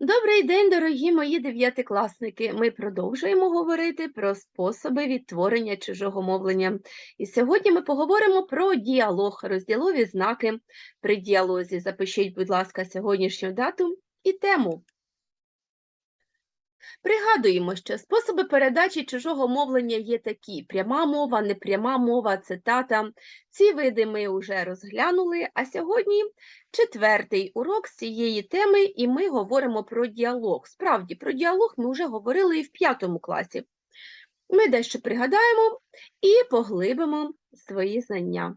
Добрий день, дорогі мої дев'ятикласники. Ми продовжуємо говорити про способи відтворення чужого мовлення. І сьогодні ми поговоримо про діалог, розділові знаки при діалозі. Запишіть, будь ласка, сьогоднішню дату і тему. Пригадуємо, що способи передачі чужого мовлення є такі: пряма мова, непряма мова, цитата. Ці види ми вже розглянули, а сьогодні четвертий урок з цієї теми, і ми говоримо про діалог. Справді, про діалог ми вже говорили і в п'ятому класі. Ми дещо пригадаємо і поглибимо свої знання.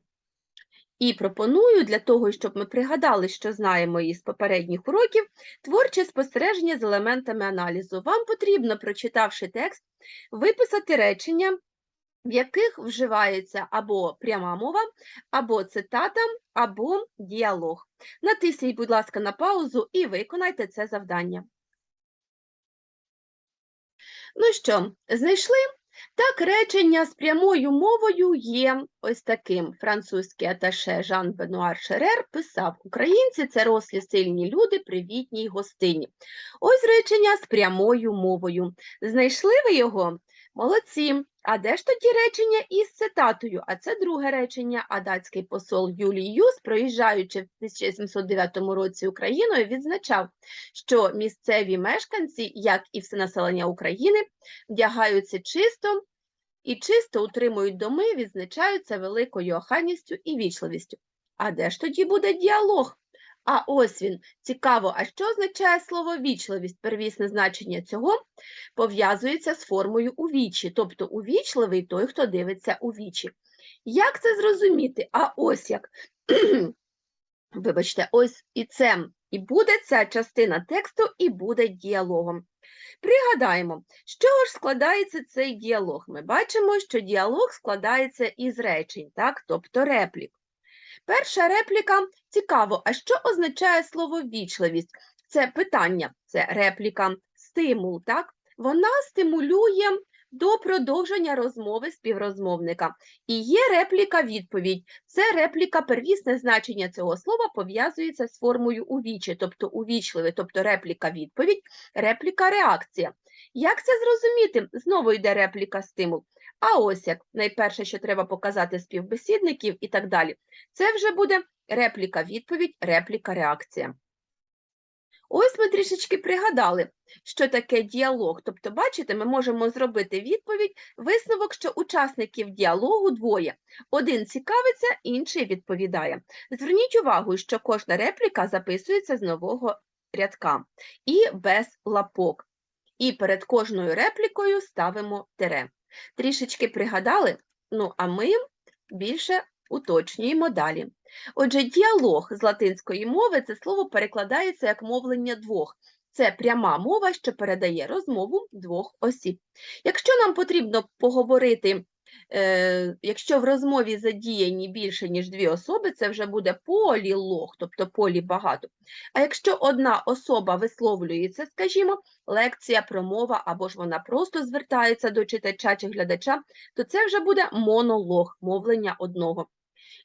І пропоную для того, щоб ми пригадали, що знаємо із попередніх уроків, творче спостереження з елементами аналізу. Вам потрібно, прочитавши текст, виписати речення, в яких вживається або пряма мова, або цитата, або діалог. Натисніть, будь ласка, на паузу і виконайте це завдання. Ну що, знайшли? Так, речення з прямою мовою є ось таким. Французький аташе Жан Бенуар Шерер писав: Українці це рослі сильні люди, привітні й гостині. Ось речення з прямою мовою. Знайшли ви його? Молодці. А де ж тоді речення із цитатою? А це друге речення. А датський посол Юлій Юс, проїжджаючи в 1709 році Україною, відзначав, що місцеві мешканці, як і все населення України, вдягаються чисто і чисто утримують доми, відзначаються великою охайністю і вічливістю. А де ж тоді буде діалог? А ось він. Цікаво, а що означає слово вічливість? Первісне значення цього пов'язується з формою у вічі, тобто увічливий той, хто дивиться у вічі. Як це зрозуміти? А ось як. Вибачте, ось і це і буде ця частина тексту, і буде діалогом. Пригадаємо, з чого ж складається цей діалог? Ми бачимо, що діалог складається із речень, так? тобто реплік. Перша репліка цікаво, а що означає слово вічливість? Це питання, це репліка, стимул, так? Вона стимулює до продовження розмови співрозмовника. І є репліка відповідь. Це репліка, первісне значення цього слова пов'язується з формою увічі, тобто увічливе, тобто репліка відповідь, репліка реакція. Як це зрозуміти? Знову йде репліка стимул. А ось як найперше, що треба показати співбесідників і так далі, це вже буде репліка відповідь, репліка реакція. Ось ми трішечки пригадали, що таке діалог. Тобто, бачите, ми можемо зробити відповідь, висновок, що учасників діалогу двоє. Один цікавиться, інший відповідає. Зверніть увагу, що кожна репліка записується з нового рядка і без лапок. І перед кожною реплікою ставимо тире. Трішечки пригадали, ну а ми більше уточнюємо далі. Отже, діалог з латинської мови це слово перекладається як мовлення двох. Це пряма мова, що передає розмову двох осіб. Якщо нам потрібно поговорити, якщо в розмові задіяні більше, ніж дві особи, це вже буде полілог, тобто полі багато. А якщо одна особа висловлюється, скажімо, лекція, промова, або ж вона просто звертається до читача чи глядача, то це вже буде монолог, мовлення одного.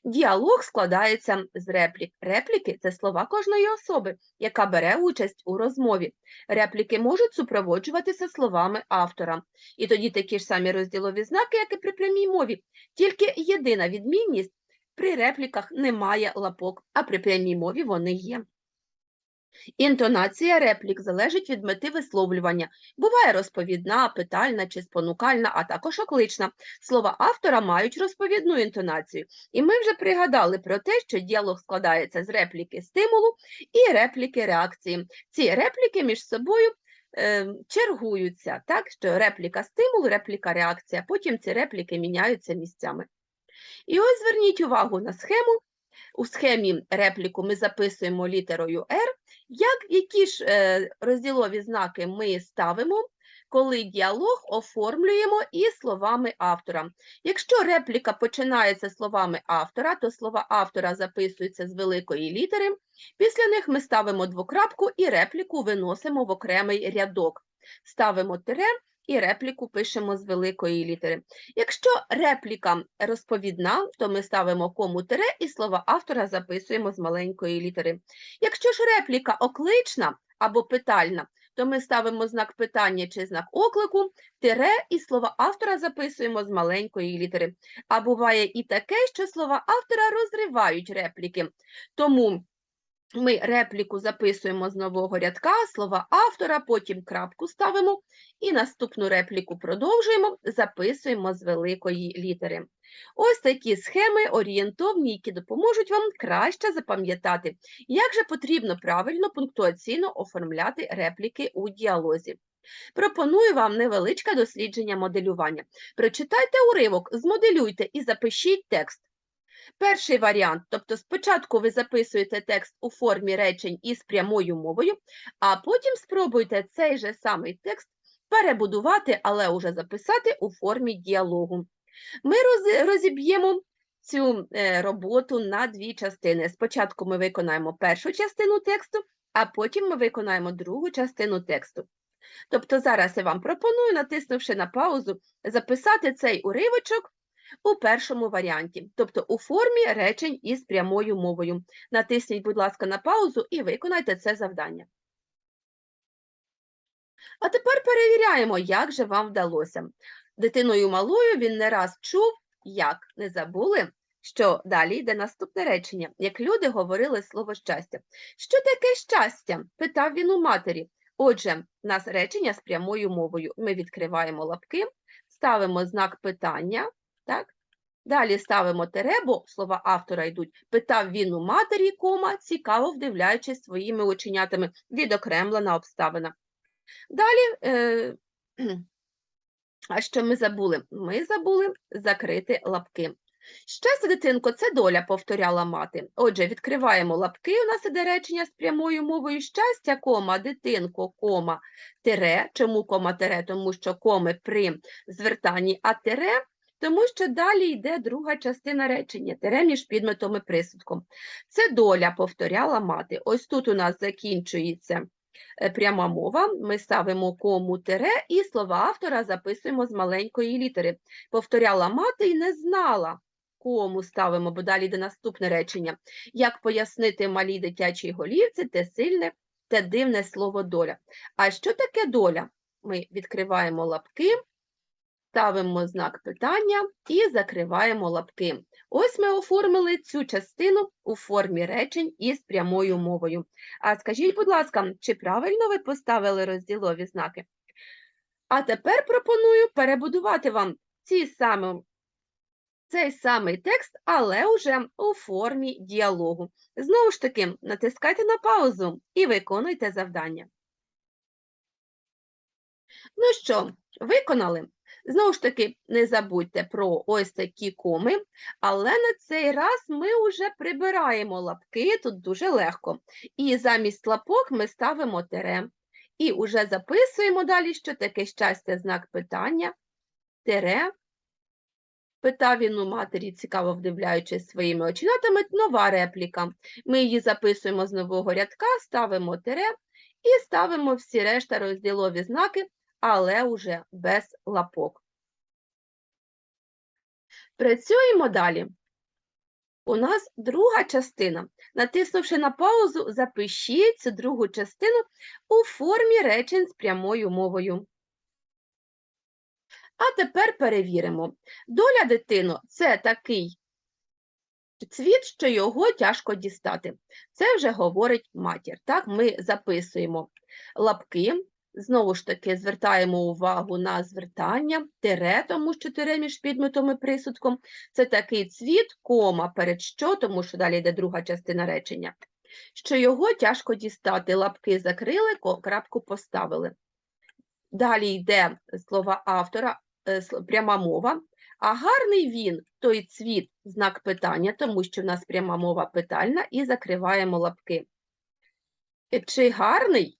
Діалог складається з реплік. Репліки це слова кожної особи, яка бере участь у розмові. Репліки можуть супроводжуватися словами автора. І тоді такі ж самі розділові знаки, як і при прямій мові. Тільки єдина відмінність при репліках немає лапок, а при прямій мові вони є. Інтонація реплік залежить від мети висловлювання. Буває розповідна, питальна чи спонукальна, а також оклична. Слова автора мають розповідну інтонацію. І ми вже пригадали про те, що діалог складається з репліки стимулу і репліки реакції. Ці репліки між собою е, чергуються, так що репліка стимул, репліка реакція, потім ці репліки міняються місцями. І ось зверніть увагу на схему. У схемі репліку ми записуємо літерою R, як, які ж е, розділові знаки ми ставимо, коли діалог оформлюємо і словами автора. Якщо репліка починається словами автора, то слова автора записуються з великої літери, після них ми ставимо двокрапку і репліку виносимо в окремий рядок. Ставимо тире і репліку пишемо з великої літери. Якщо репліка розповідна, то ми ставимо кому тире і слова автора записуємо з маленької літери. Якщо ж репліка оклична, або питальна, то ми ставимо знак питання чи знак оклику, тире і слова автора записуємо з маленької літери. А буває і таке, що слова автора розривають репліки. Тому ми репліку записуємо з нового рядка, слова автора, потім крапку ставимо і наступну репліку продовжуємо, записуємо з великої літери. Ось такі схеми орієнтовні, які допоможуть вам краще запам'ятати, як же потрібно правильно пунктуаційно оформляти репліки у діалозі. Пропоную вам невеличке дослідження моделювання. Прочитайте уривок, змоделюйте і запишіть текст. Перший варіант, тобто спочатку ви записуєте текст у формі речень із прямою мовою, а потім спробуйте цей же самий текст перебудувати, але уже записати у формі діалогу. Ми розіб'ємо цю е, роботу на дві частини. Спочатку ми виконаємо першу частину тексту, а потім ми виконаємо другу частину тексту. Тобто зараз я вам пропоную, натиснувши на паузу, записати цей уривочок у першому варіанті, тобто у формі речень із прямою мовою. Натисніть, будь ласка, на паузу і виконайте це завдання. А тепер перевіряємо, як же вам вдалося. Дитиною малою він не раз чув, як не забули, що далі йде наступне речення, як люди говорили слово щастя. Що таке щастя? питав він у матері. Отже, в нас речення з прямою мовою. Ми відкриваємо лапки, ставимо знак питання, так? Далі ставимо тире, бо слова автора йдуть. Питав він у матері, кома, цікаво вдивляючись своїми оченятами, відокремлена обставина. Далі, е, а що ми забули? Ми забули закрити лапки. Щастя, дитинко, це доля, повторяла мати. Отже, відкриваємо лапки, у нас іде речення з прямою мовою щастя, кома, дитинко, кома, тире. Чому кома тире? Тому що коми при звертанні, а тире, тому що далі йде друга частина речення, тире між підметом і присудком. Це доля, повторяла мати. Ось тут у нас закінчується е, пряма мова, ми ставимо кому тире і слова автора записуємо з маленької літери. Повторяла мати і не знала, кому ставимо, бо далі йде наступне речення. Як пояснити малій дитячій голівці те сильне, те дивне слово доля. А що таке доля? Ми відкриваємо лапки, ставимо знак питання і закриваємо лапки. Ось ми оформили цю частину у формі речень із прямою мовою. А скажіть, будь ласка, чи правильно ви поставили розділові знаки? А тепер пропоную перебудувати вам ці самі, цей самий текст, але вже у формі діалогу. Знову ж таки, натискайте на паузу і виконуйте завдання. Ну що, виконали? Знову ж таки, не забудьте про ось такі коми, але на цей раз ми вже прибираємо лапки, тут дуже легко. І замість лапок ми ставимо тире. І вже записуємо далі, що таке щастя, знак питання, тире. Питав він у матері, цікаво вдивляючись своїми оченятами, нова репліка. Ми її записуємо з нового рядка, ставимо тире і ставимо всі решта розділові знаки, але уже без лапок. Працюємо далі. У нас друга частина. Натиснувши на паузу, запишіть цю другу частину у формі речень з прямою мовою. А тепер перевіримо. Доля дитино це такий цвіт, що його тяжко дістати. Це вже говорить матір. Так, ми записуємо лапки. Знову ж таки, звертаємо увагу на звертання, тире, тому що тире між підметом і присудком. Це такий цвіт, кома перед що, тому що далі йде друга частина речення. Що його тяжко дістати, лапки закрили, крапку поставили. Далі йде слова автора, е, пряма мова. А гарний він, той цвіт, знак питання, тому що в нас пряма мова питальна, і закриваємо лапки. Е, Чи гарний?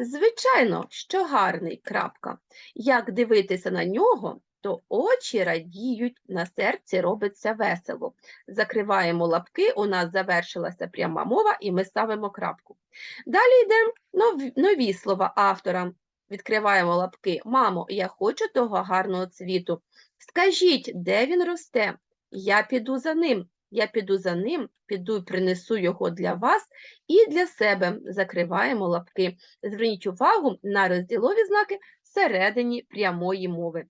Звичайно, що гарний, крапка. Як дивитися на нього, то очі радіють, на серці робиться весело. Закриваємо лапки, у нас завершилася пряма мова, і ми ставимо крапку. Далі йдемо нові, слова автора. Відкриваємо лапки. Мамо, я хочу того гарного цвіту. Скажіть, де він росте? Я піду за ним. Я піду за ним, піду і принесу його для вас і для себе. Закриваємо лапки. Зверніть увагу на розділові знаки всередині прямої мови.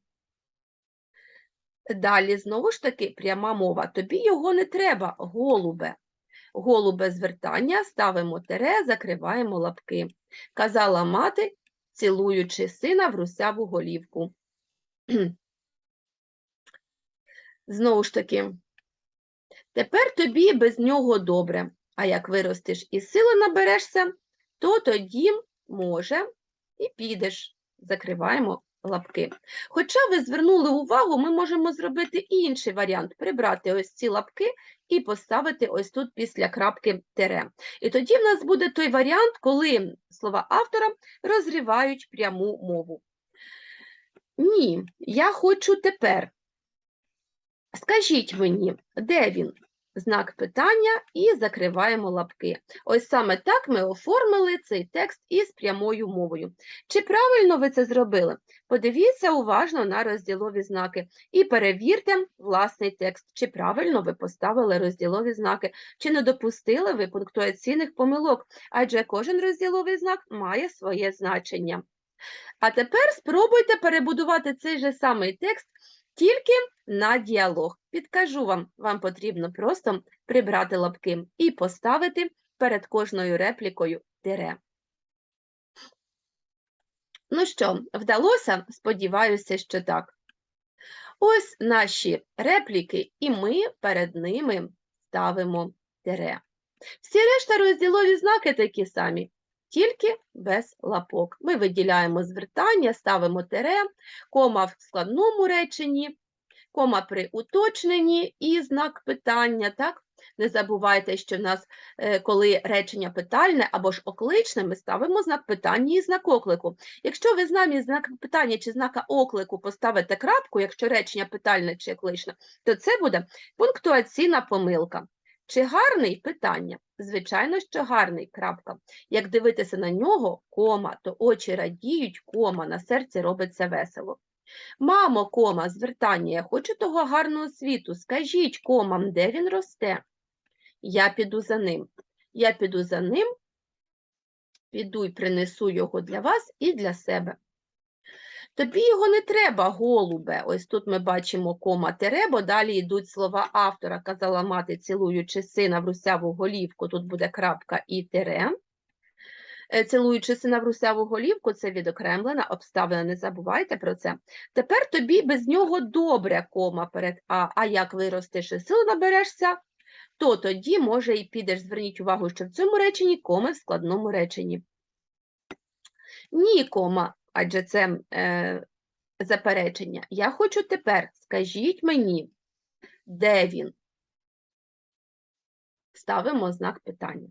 Далі, знову ж таки, пряма мова. Тобі його не треба, голубе. Голубе звертання, ставимо тере, закриваємо лапки. Казала мати, цілуючи сина в русяву голівку. Знову ж таки, тепер тобі без нього добре, а як виростеш і сили наберешся, то тоді, може, і підеш. Закриваємо лапки. Хоча ви звернули увагу, ми можемо зробити інший варіант, прибрати ось ці лапки і поставити ось тут після крапки тере. І тоді в нас буде той варіант, коли слова автора розривають пряму мову. Ні, я хочу тепер. Скажіть мені, де він? Знак питання і закриваємо лапки. Ось саме так ми оформили цей текст із прямою мовою. Чи правильно ви це зробили? Подивіться уважно на розділові знаки і перевірте власний текст, чи правильно ви поставили розділові знаки, чи не допустили ви пунктуаційних помилок, адже кожен розділовий знак має своє значення. А тепер спробуйте перебудувати цей же самий текст тільки на діалог. Підкажу вам, вам потрібно просто прибрати лапки і поставити перед кожною реплікою тире. Ну що, вдалося? Сподіваюся, що так. Ось наші репліки, і ми перед ними ставимо тире. Всі решта розділові знаки такі самі, тільки без лапок. Ми виділяємо звертання, ставимо тире, кома в складному реченні, кома при уточненні і знак питання. так? Не забувайте, що в нас, е, коли речення питальне або ж окличне, ми ставимо знак питання і знак оклику. Якщо ви з нами знак питання чи знака оклику поставите крапку, якщо речення питальне чи окличне, то це буде пунктуаційна помилка. Чи гарний питання? Звичайно, що гарний крапка. Як дивитися на нього, кома, то очі радіють, кома, на серці робиться весело. Мамо, кома, звертання, я хочу того гарного світу. Скажіть комам, де він росте? Я піду за ним. Я піду за ним, піду і принесу його для вас і для себе. Тобі його не треба, голубе. Ось тут ми бачимо кома тере, бо далі йдуть слова автора, казала мати, цілуючи сина в русяву голівку, тут буде крапка і тере. Е, Цілуючи сина в русяву голівку, це відокремлена обставина, не забувайте про це. Тепер тобі без нього добре кома перед А, а як виростеш і сил наберешся, то тоді, може, і підеш. Зверніть увагу, що в цьому реченні коми в складному реченні. Ні, кома, адже це е, заперечення. Я хочу тепер, скажіть мені, де він? Ставимо знак питання.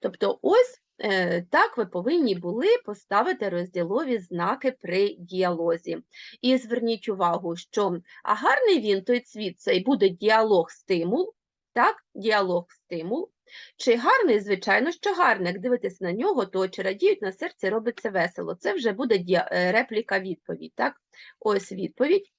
Тобто, ось е, так ви повинні були поставити розділові знаки при діалозі. І зверніть увагу, що а гарний він, той цвіт, це буде діалог-стимул, так, діалог-стимул. Чи гарний, звичайно, що гарний. Як дивитися на нього, то очі радіють, на серці робиться весело. Це вже буде е, репліка-відповідь. Так? Ось відповідь,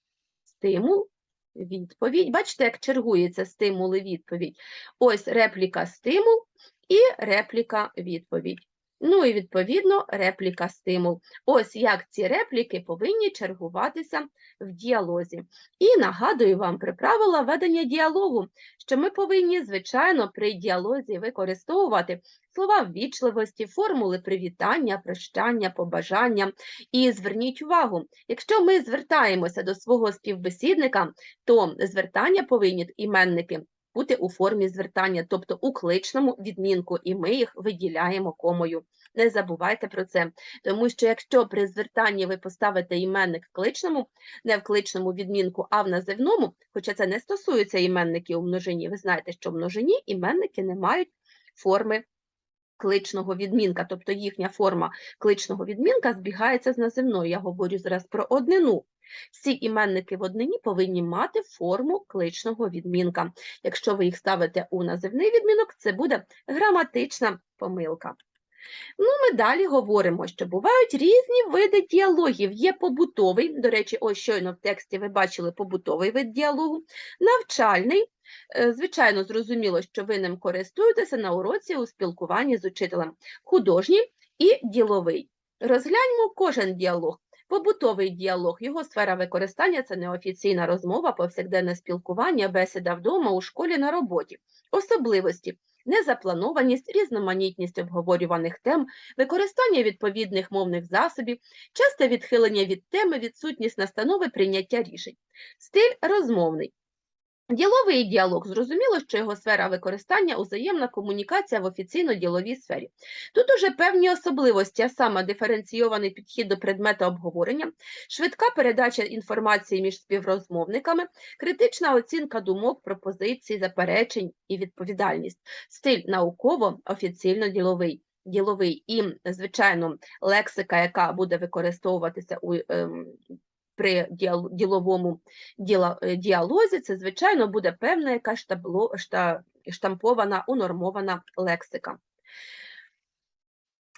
стимул, відповідь. Бачите, як чергується стимул і відповідь. Ось репліка, стимул і репліка, відповідь. Ну і відповідно репліка, стимул. Ось як ці репліки повинні чергуватися в діалозі. І нагадую вам про правила ведення діалогу, що ми повинні, звичайно, при діалозі використовувати слова ввічливості, формули привітання, прощання, побажання. І зверніть увагу, якщо ми звертаємося до свого співбесідника, то звертання повинні іменники бути у формі звертання, тобто у кличному відмінку, і ми їх виділяємо комою. Не забувайте про це, тому що якщо при звертанні ви поставите іменник в кличному, не в кличному відмінку, а в називному, хоча це не стосується іменників у множині, ви знаєте, що в множині іменники не мають форми кличного відмінка, тобто їхня форма кличного відмінка збігається з називною. Я говорю зараз про однину. Всі іменники в однині повинні мати форму кличного відмінка. Якщо ви їх ставите у називний відмінок, це буде граматична помилка. Ну, ми далі говоримо, що бувають різні види діалогів. Є побутовий, до речі, ось щойно в тексті ви бачили побутовий вид діалогу, навчальний. Е, Звичайно, зрозуміло, що ви ним користуєтеся на уроці у спілкуванні з учителем. Художній і діловий. Розгляньмо кожен діалог. Побутовий діалог, його сфера використання це неофіційна розмова, повсякденне спілкування, бесіда вдома, у школі, на роботі. Особливості незапланованість, різноманітність обговорюваних тем, використання відповідних мовних засобів, часте відхилення від теми, відсутність настанови прийняття рішень. Стиль розмовний. Діловий діалог зрозуміло, що його сфера використання взаємна комунікація в офіційно-діловій сфері. Тут уже певні особливості, а саме диференційований підхід до предмета обговорення, швидка передача інформації між співрозмовниками, критична оцінка думок, пропозицій, заперечень і відповідальність, стиль науково офіційно-діловий. Діловий і, звичайно, лексика, яка буде використовуватися у ем, при діловому е, діалозі, це, звичайно, буде певна якась штампована, унормована лексика.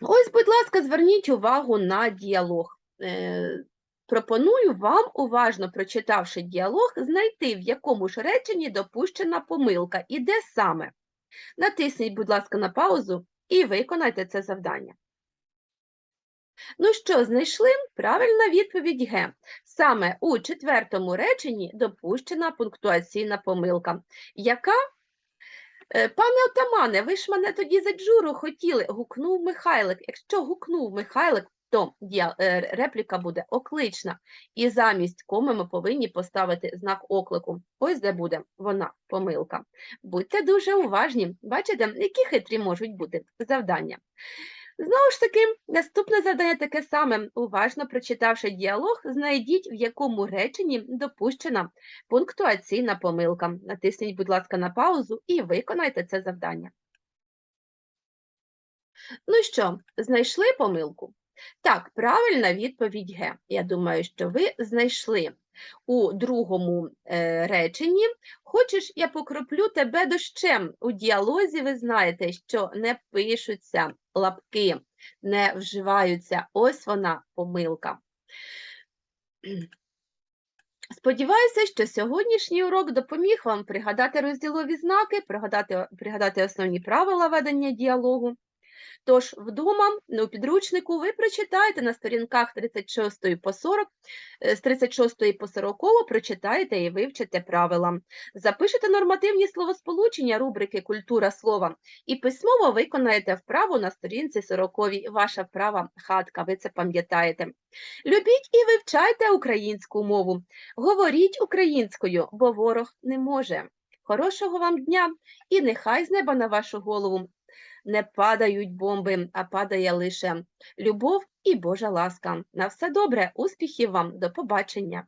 Ось, будь ласка, зверніть увагу на діалог. Е, Пропоную вам, уважно прочитавши діалог, знайти, в якому ж реченні допущена помилка і де саме. Натисніть, будь ласка, на паузу і виконайте це завдання. Ну що, знайшли? Правильна відповідь Г. Саме у четвертому реченні допущена пунктуаційна помилка. Яка? Е, Пане отамане, ви ж мене тоді за джуру хотіли, гукнув Михайлик. Якщо гукнув Михайлик, то е, репліка буде оклична. І замість коми ми повинні поставити знак оклику. Ось де буде вона, помилка. Будьте дуже уважні. Бачите, які хитрі можуть бути завдання. Знову ж таки, наступне завдання таке саме. Уважно прочитавши діалог, знайдіть, в якому реченні допущена пунктуаційна помилка. Натисніть, будь ласка, на паузу і виконайте це завдання. Ну що, знайшли помилку? Так, правильна відповідь Г. Я думаю, що ви знайшли у другому е, реченні. Хочеш, я покроплю тебе дощем. У діалозі ви знаєте, що не пишуться лапки, не вживаються. Ось вона помилка. Сподіваюся, що сьогоднішній урок допоміг вам пригадати розділові знаки, пригадати, пригадати основні правила ведення діалогу. Тож вдома ну, у підручнику ви прочитаєте на сторінках 36 по 40, е, з 36 по 40 прочитаєте і вивчите правила. Запишете нормативні словосполучення рубрики Культура слова і письмово виконаєте вправу на сторінці 40. Ваша вправа хатка, ви це пам'ятаєте. Любіть і вивчайте українську мову. Говоріть українською, бо ворог не може. Хорошого вам дня і нехай з неба на вашу голову не падають бомби, а падає лише любов і Божа ласка. На все добре, успіхів вам, до побачення!